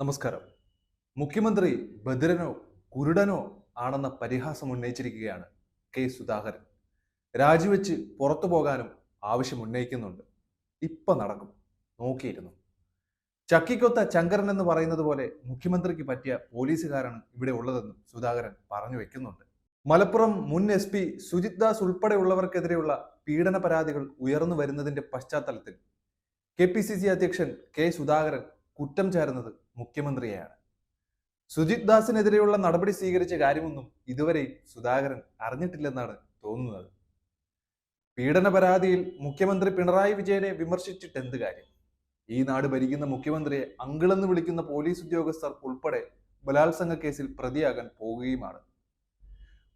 നമസ്കാരം. മുഖ്യമന്ത്രി ബദിരനോ കുരുടനോ ആണെന്ന പരിഹാസം ഉന്നയിച്ചിരിക്കുകയാണ് കെ സുധാകരൻ. രാജിവെച്ച് പുറത്തു പോകാനും ആവശ്യം ഉന്നയിക്കുന്നുണ്ട്. ഇപ്പൊ നടക്കും. നോക്കിയിരുന്നു. ചക്കിക്കൊത്ത ചങ്കരൻ എന്ന് പറയുന്നത് പോലെ മുഖ്യമന്ത്രിക്ക് പറ്റിയ പോലീസുകാരാണ് ഇവിടെ ഉള്ളതെന്നും സുധാകരൻ പറഞ്ഞു വെക്കുന്നുണ്ട്. മലപ്പുറം മുൻ എസ് പി സുജിത് ദാസ് ഉൾപ്പെടെയുള്ളവർക്കെതിരെയുള്ള പീഡന പരാതികൾ ഉയർന്നു വരുന്നതിന്റെ പശ്ചാത്തലത്തിൽ കെ പി സി സി അധ്യക്ഷൻ കെ സുധാകരൻ കുറ്റം ചേർന്നത് മുഖ്യമന്ത്രിയെയാണ്. സുജിത് ദാസിനെതിരെയുള്ള നടപടി സ്വീകരിച്ച കാര്യമൊന്നും ഇതുവരെ സുധാകരൻ അറിഞ്ഞിട്ടില്ലെന്നാണ് തോന്നുന്നത്. പീഡന പരാതിയിൽ മുഖ്യമന്ത്രി പിണറായി വിജയനെ വിമർശിച്ചിട്ട് എന്ത് കാര്യം? ഈ നാട് ഭരിക്കുന്ന മുഖ്യമന്ത്രിയെ അങ്കിളെന്ന് വിളിക്കുന്ന പോലീസ് ഉദ്യോഗസ്ഥർ ഉൾപ്പെടെ ബലാത്സംഗ കേസിൽ പ്രതിയാകാൻ പോവുകയുമാണ്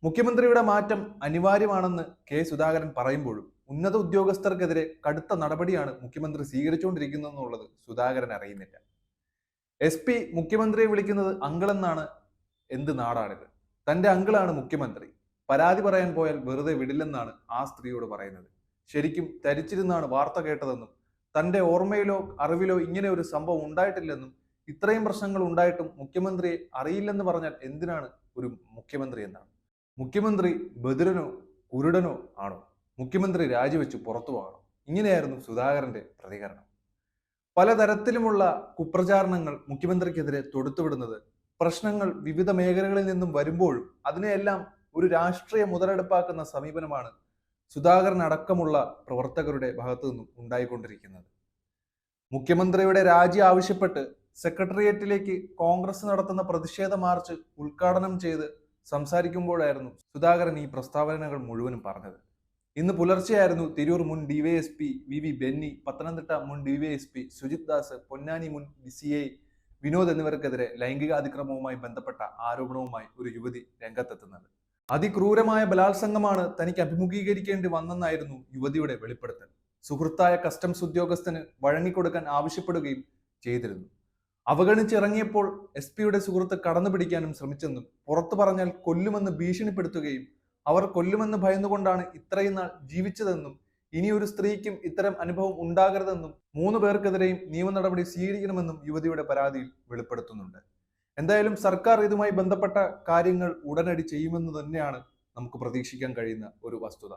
മുഖ്യമന്ത്രിയുടെ മാറ്റം അനിവാര്യമാണെന്ന് കെ സുധാകരൻ പറയുമ്പോഴും ഉന്നത ഉദ്യോഗസ്ഥർക്കെതിരെ കടുത്ത നടപടിയാണ് മുഖ്യമന്ത്രി സ്വീകരിച്ചുകൊണ്ടിരിക്കുന്നതെന്നുള്ളത് സുധാകരൻ അറിയുന്നില്ല. എസ് പി മുഖ്യമന്ത്രിയെ വിളിക്കുന്നത് അങ്കിളെന്നാണ് എന്ത് നാടാണിത്? തന്റെ അങ്കിളാണ് മുഖ്യമന്ത്രി. പരാതി പറയാൻ പോയാൽ വെറുതെ വിടില്ലെന്നാണ് ആ സ്ത്രീയോട് പറയുന്നത്. ശരിക്കും തരിച്ചിരുന്നാണ് വാർത്ത കേട്ടതെന്നും തന്റെ ഓർമ്മയിലോ അറിവിലോ ഇങ്ങനെ ഒരു സംഭവം ഉണ്ടായിട്ടില്ലെന്നും ഇത്രയും പ്രശ്നങ്ങൾ ഉണ്ടായിട്ടും മുഖ്യമന്ത്രിയെ അറിയില്ലെന്ന് പറഞ്ഞാൽ എന്തിനാണ് ഒരു മുഖ്യമന്ത്രി എന്നാണ്? മുഖ്യമന്ത്രി ബദിരനോ കുരുടനോ ആണോ? മുഖ്യമന്ത്രി രാജിവെച്ച് പുറത്തു പോകണം. ഇങ്ങനെയായിരുന്നു സുധാകരന്റെ പ്രതികരണം. പലതരത്തിലുമുള്ള കുപ്രചാരണങ്ങൾ മുഖ്യമന്ത്രിക്കെതിരെ തൊടുത്തുവിടുന്നത്. പ്രശ്നങ്ങൾ വിവിധ മേഖലകളിൽ നിന്നും വരുമ്പോഴും അതിനെയെല്ലാം ഒരു രാഷ്ട്രീയ മുതലെടുപ്പാക്കുന്ന സമീപനമാണ് സുധാകരൻ അടക്കമുള്ള പ്രവർത്തകരുടെ ഭാഗത്തു നിന്നും ഉണ്ടായിക്കൊണ്ടിരിക്കുന്നത്. മുഖ്യമന്ത്രിയുടെ രാജി ആവശ്യപ്പെട്ട് സെക്രട്ടേറിയറ്റിലേക്ക് കോൺഗ്രസ് നടത്തുന്ന പ്രതിഷേധ മാർച്ച് ഉദ്ഘാടനം ചെയ്ത് സംസാരിക്കുമ്പോഴായിരുന്നു സുധാകരൻ ഈ പ്രസ്താവനകൾ മുഴുവനും പറഞ്ഞത്. ഇന്ന് പുലർച്ചെയായിരുന്നു തിരൂർ മുൻ DYSP V V Benny Pathanamthitta മുൻ ഡിവൈഎസ്പി സുജിത് ദാസ് പൊന്നാനി മുൻ സി ഐ വിനോദ് എന്നിവർക്കെതിരെ ലൈംഗിക അതിക്രമവുമായി ബന്ധപ്പെട്ട ആരോപണവുമായി ഒരു യുവതി രംഗത്തെത്തുന്നത്. അതിക്രൂരമായ ബലാത്സംഗമാണ് തനിക്ക് അഭിമുഖീകരിക്കേണ്ടി വന്നെന്നായിരുന്നു യുവതിയുടെ വെളിപ്പെടുത്തൽ. സുഹൃത്തായ കസ്റ്റംസ് ഉദ്യോഗസ്ഥന് വഴങ്ങിക്കൊടുക്കാൻ ആവശ്യപ്പെടുകയും ചെയ്തിരുന്നു. അവഗണിച്ചിറങ്ങിയപ്പോൾ എസ് പിയുടെ സുഹൃത്ത് കടന്നു പിടിക്കാനും ശ്രമിച്ചെന്നും പുറത്തു പറഞ്ഞാൽ കൊല്ലുമെന്ന് ഭീഷണിപ്പെടുത്തുകയും അവർ കൊല്ലുമെന്ന് ഭയന്നുകൊണ്ടാണ് ഇത്രയും നാൾ ജീവിച്ചതെന്നും ഇനി ഒരു സ്ത്രീക്കും ഇത്തരം അനുഭവം ഉണ്ടാകരുതെന്നും മൂന്ന് പേർക്കെതിരെയും നിയമ നടപടി സ്വീകരിക്കണമെന്നും യുവതിയുടെ പരാതിയിൽ വെളിപ്പെടുത്തുന്നുണ്ട്. എന്തായാലും സർക്കാർ ഇതുമായി ബന്ധപ്പെട്ട കാര്യങ്ങൾ ഉടനടി ചെയ്യുമെന്ന് തന്നെയാണ് നമുക്ക് പ്രതീക്ഷിക്കാൻ കഴിയുന്ന ഒരു വസ്തുത.